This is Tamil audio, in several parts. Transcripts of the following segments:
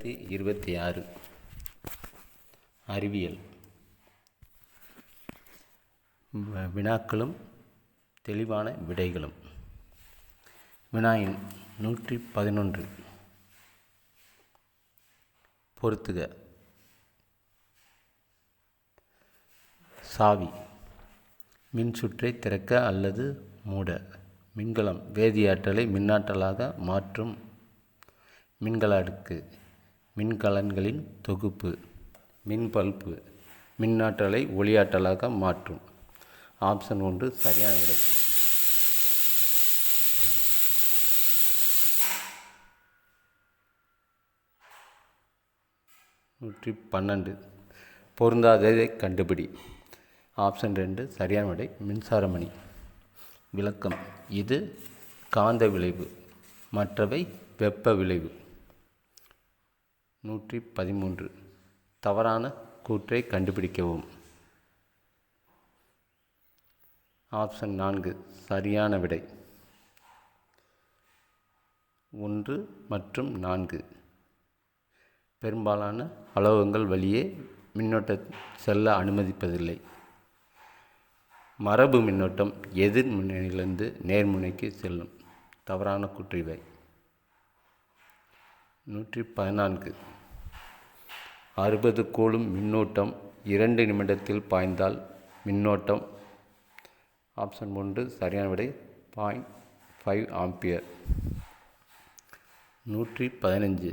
ரெண்டாயிரத்தி இருபத்தி ஆறு அறிவியல். வினாக்களும் தெளிவான விடைகளும். வினாயின் நூற்றி பதினொன்று. பொருத்துக. சாவி. மின் சுற்றை திறக்க அல்லது மூட. மின்கலம் வேதியாற்றலை மின்னாற்றலாக மாற்றும். மின்கல அடுக்கு. மின்கலன்களின் தொகுப்பு மின்பல்பு மின்னாற்றலை ஒளியாற்றலாக மாற்றும். ஆப்ஷன் ஒன்று சரியான விடை. நூற்றி பன்னெண்டு. பொருந்தாததை கண்டுபிடி. ஆப்ஷன் ரெண்டு சரியான விடை மின்சாரமணி. விளக்கம் இது காந்த விளைவு. மற்றவை வெப்ப விளைவு. நூற்றி பதிமூன்று தவறான கூற்றை கண்டுபிடிக்கவும். ஆப்ஷன் நான்கு சரியான விடை. ஒன்று மற்றும் நான்கு. பெரும்பாலான அலோகங்கள் வழியே மின்னோட்ட செல்ல அனுமதிப்பதில்லை. மரபு மின்னோட்டம் எதிர்முனையிலிருந்து நேர்முனைக்கு செல்லும். தவறான குற்றிவை நூற்றி பதினான்கு அறுபது கூலும் மின்னூட்டம் இரண்டு நிமிடத்தில் பாய்ந்தால் மின்னோட்டம். ஆப்ஷன் ஒன்று சரியான விடை பாயிண்ட் ஃபைவ் ஆம்பியர். நூற்றி பதினஞ்சு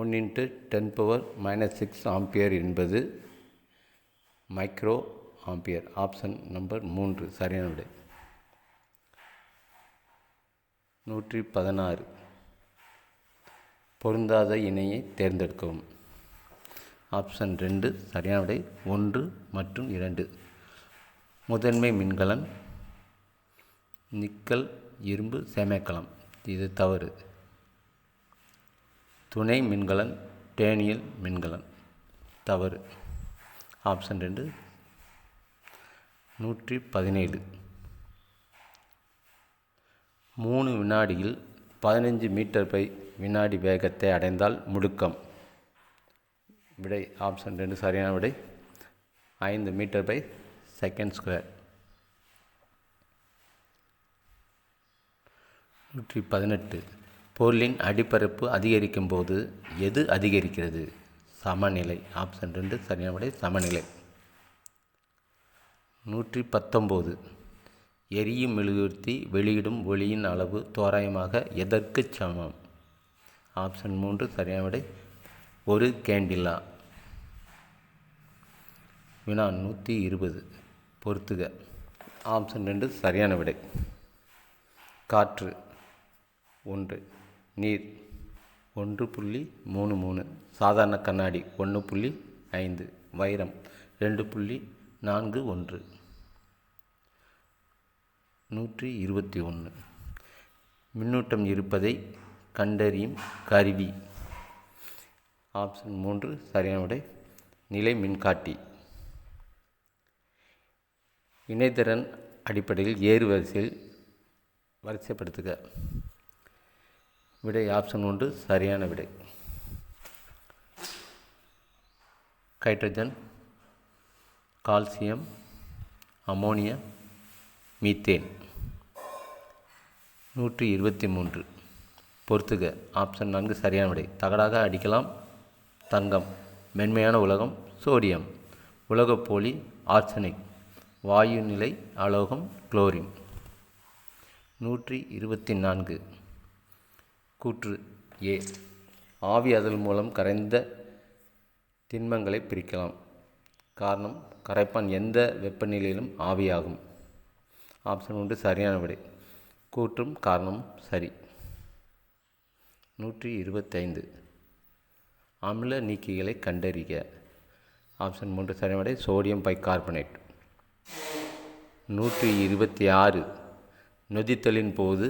one into ten power minus six ampere என்பது மைக்ரோ ஆம்பியர். ஆப்ஷன் நம்பர் மூன்று சரியான விடை. நூற்றி பதினாறு பொருந்தாத இணையை தேர்ந்தெடுக்கவும். ஆப்ஷன் ரெண்டு சரியான விடை ஒன்று மற்றும் இரண்டு. முதன்மை மின்கலன் நிக்கல் இரும்பு சேமைக்கலம் இது தவறு. துணை மின்கலன் டேனியல் மின்கலன் தவறு. ஆப்ஷன் ரெண்டு நூற்றி பதினேழு. மூணு வினாடியில் பதினஞ்சு மீட்டர் பை வினாடி வேகத்தை அடைந்தால் முடுக்கம். விடை ஆப்ஷன் ரெண்டு சரியான விடை. ஐந்து மீட்டர் பை செகண்ட் ஸ்கொயர் நூற்றி பதினெட்டு. பொருளின் அடிப்பரப்பு அதிகரிக்கும் போது எது அதிகரிக்கிறது? சமநிலை. ஆப்ஷன் ரெண்டு சரியான விடை சமநிலை. நூற்றி பத்தொம்போது. எரியும் மெழுகுவர்த்தி வெளியிடும் ஒளியின் அளவு தோராயமாக எதற்கு சமம்? ஆப்ஷன் மூன்று சரியான விடை ஒரு கேண்டிலா. வினா நூற்றி இருபது பொறுத்துக. ஆப்ஷன் ரெண்டு சரியான விடை. காற்று ஒன்று நீர் ஒன்று புள்ளி மூணு மூணு சாதாரண கண்ணாடி ஒன்று புள்ளி ஐந்து வைரம் ரெண்டு புள்ளி நான்கு ஒன்று. நூற்றி இருபத்தி ஒன்று. மின்னூட்டம் இருப்பதை கண்டறியும் கருவி. ஆப்ஷன் மூன்று சரியான விடை நிலை மின்காட்டி. இணைதிறன் அடிப்படையில் ஏறு வரிசையில் வரிசைப்படுத்துக. விடை ஆப்ஷன் ஒன்று சரியான விடை. ஹைட்ரஜன் கால்சியம் அமோனியா மீத்தேன் நூற்றி இருபத்தி மூன்று. பொறுத்துக. ஆப்ஷன் நான்கு சரியான விடை. தகடாக அடிக்கலாம். தங்கம். மென்மையான உலகம். சோடியம். உலகப்போலி. ஆர்சனிக் வாயு நிலை. அலோகம். குளோரின். நூற்றி இருபத்தி நான்கு. கூற்று ஏ. ஆவி ஆவியாதல் மூலம் கரைந்த திண்மங்களை பிரிக்கலாம். காரணம் கரைப்பான் எந்த வெப்பநிலையிலும் ஆவியாகும். ஆப்ஷன் ஒன்று சரியான விடை. கூற்றும் காரணமும் சரி. நூற்றி இருபத்தைந்து. அமில நீக்கிகளை கண்டறிக. ஆப்ஷன் மூன்று சரியான சோடியம் பைகார்பனேட் நூற்றி இருபத்தி ஆறு. நொதித்தலின் போது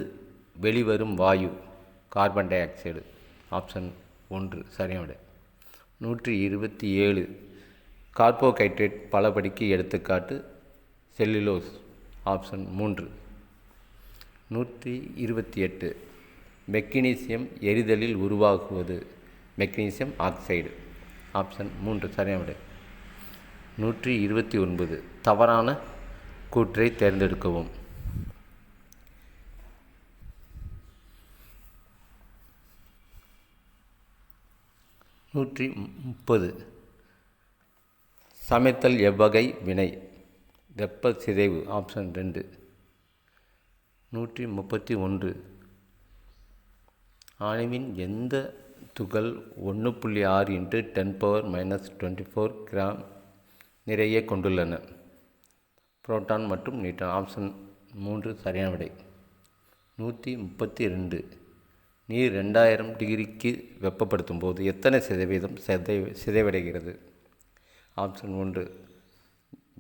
வெளிவரும் வாயு கார்பன் டை ஆக்சைடு ஆப்ஷன் ஒன்று சரியான நூற்றி இருபத்தி ஏழு. கார்போஹைட்ரேட் பலபடிக்கு எடுத்துக்காட்டு செல்லுலோஸ். ஆப்ஷன் மூன்று. நூற்றி இருபத்தி எட்டு. மெக்னீசியம் எரிதலில் உருவாகுவது. Magnesium oxide. ஆப்ஷன் மூன்று சரியான விடை. நூற்றி இருபத்தி ஒன்பது. தவறான கூற்றை தேர்ந்தெடுக்கவும். நூற்றி முப்பது. சமைத்தல் எவ்வகை வினை. வெப்ப சிதைவு ஆப்ஷன் ரெண்டு. நூற்றி முப்பத்தி ஒன்று. அணுவின் எந்த துகள் ஒன்று புள்ளி ஆறு into ten power minus twenty four gram நிறைய கொண்டுள்ளன. புரோட்டான் மற்றும் நியூட்ரான் ஆப்ஷன் மூன்று சரியான விடை. நூற்றி முப்பத்தி ரெண்டு நீர் ரெண்டாயிரம் டிகிரிக்கு வெப்பப்படுத்தும் போது எத்தனை சதவீதம் சிதை சிதைவடைகிறது? ஆப்ஷன் ஒன்று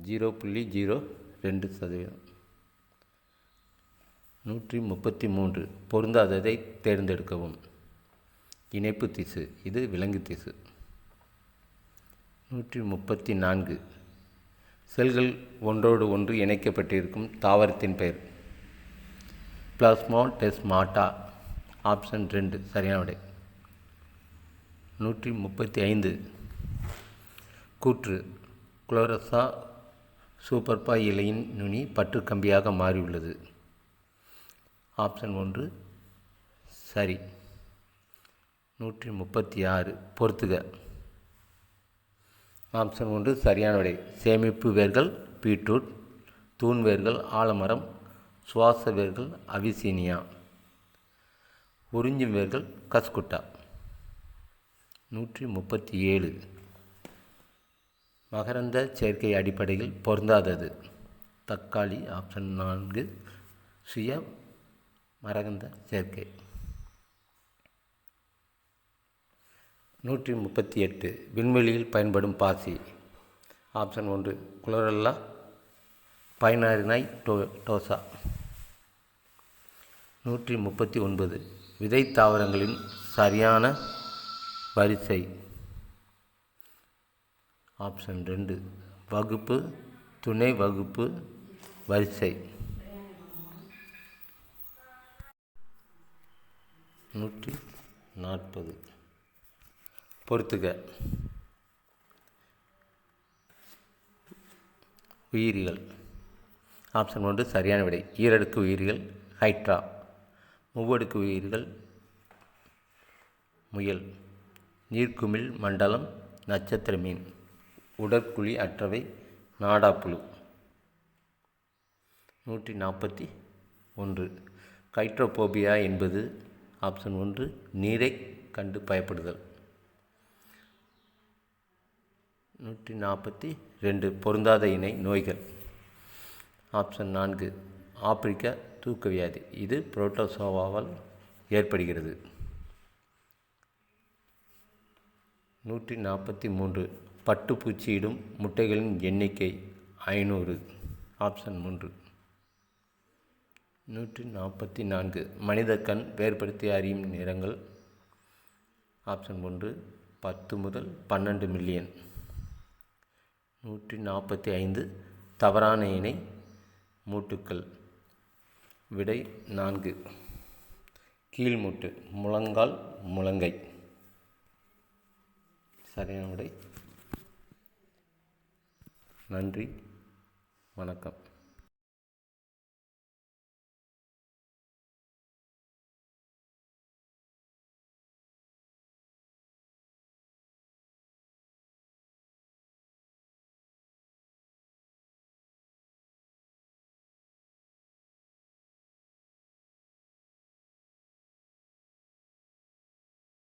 ஜீரோ புள்ளி ஜீரோ ரெண்டு சதவீதம். நூற்றி முப்பத்தி மூன்று பொருந்தாததை தேர்ந்தெடுக்கவும். இணைப்பு திசு. இது விலங்கு திசு. நூற்றி முப்பத்தி நான்கு செல்கள் ஒன்றோடு ஒன்று இணைக்கப்பட்டிருக்கும் தாவரத்தின் பெயர். பிளாஸ்மோ டெஸ்மாட்டா ஆப்ஷன் ரெண்டு. சரியான விடை. நூற்றி முப்பத்தி ஐந்து கூற்று குளோரஸா சூப்பர்பா இலையின் நுனி பற்று கம்பியாக மாறியுள்ளது. ஆப்ஷன் ஒன்று சரி. நூற்றி முப்பத்தி ஆறு பொறுத்துக. ஆப்ஷன் ஒன்று சரியான விடை. சேமிப்பு வேர்கள் பீட்ரூட். தூண் வேர்கள் ஆலமரம். சுவாச வேர்கள் அவிசீனியா உறிஞ்சும் வேர்கள் கஸ்குட்டா. நூற்றி முப்பத்தி ஏழு மகரந்த சேர்க்கை அடிப்படையில் பொருந்தாதது. தக்காளி ஆப்ஷன் நான்கு சுய மரகந்த சேர்க்கை. நூற்றி முப்பத்தி எட்டு. விண்வெளியில் பயன்படும் பாசி. ஆப்ஷன் ஒன்று குளோரல்லா பைனாரினாய் டோ டோசா. நூற்றி முப்பத்தி ஒன்பது. விதை தாவரங்களின் சரியான வரிசை. ஆப்ஷன் ரெண்டு வகுப்பு துணை வகுப்பு வரிசை. நூற்றி நாற்பது. பொறுத்துக. உயிரிகள் ஆப்ஷன் ஒன்று சரியான விடை. ஈரடுக்கு உயிரிகள் ஹைட்ரா. மூவடுக்கு உயிர்கள் முயல். நீர்க்குமிழ் மண்டலம் நட்சத்திர மீன். உடற்குழி அற்றவை நாடாப்புழு. நூற்றி நாற்பத்தி ஒன்று. கைட்ரோபோபியா என்பது ஆப்ஷன் ஒன்று நீரை கண்டு பயப்படுதல். நூற்றி நாற்பத்தி ரெண்டு பொருந்தாத இணை நோய்கள். ஆப்ஷன் நான்கு ஆப்பிரிக்க தூக்கவியாதி இது புரோட்டோசோவாவால் ஏற்படுகிறது. நூற்றி நாற்பத்தி மூன்று பட்டுப்பூச்சியிடும் முட்டைகளின் எண்ணிக்கை ஐநூறு. ஆப்ஷன் மூன்று நூற்றி நாற்பத்தி நான்கு மனித கண் வேறுபடுத்தி அறியும் நிறங்கள். ஆப்ஷன் ஒன்று பத்து முதல் பன்னெண்டு மில்லியன். நூற்றி நாற்பத்தி ஐந்து தவறான இணை மூட்டுக்கள். விடை நான்கு. கீழ்மூட்டு முழங்கால் முழங்கை. சரியான விடை. நன்றி வணக்கம்.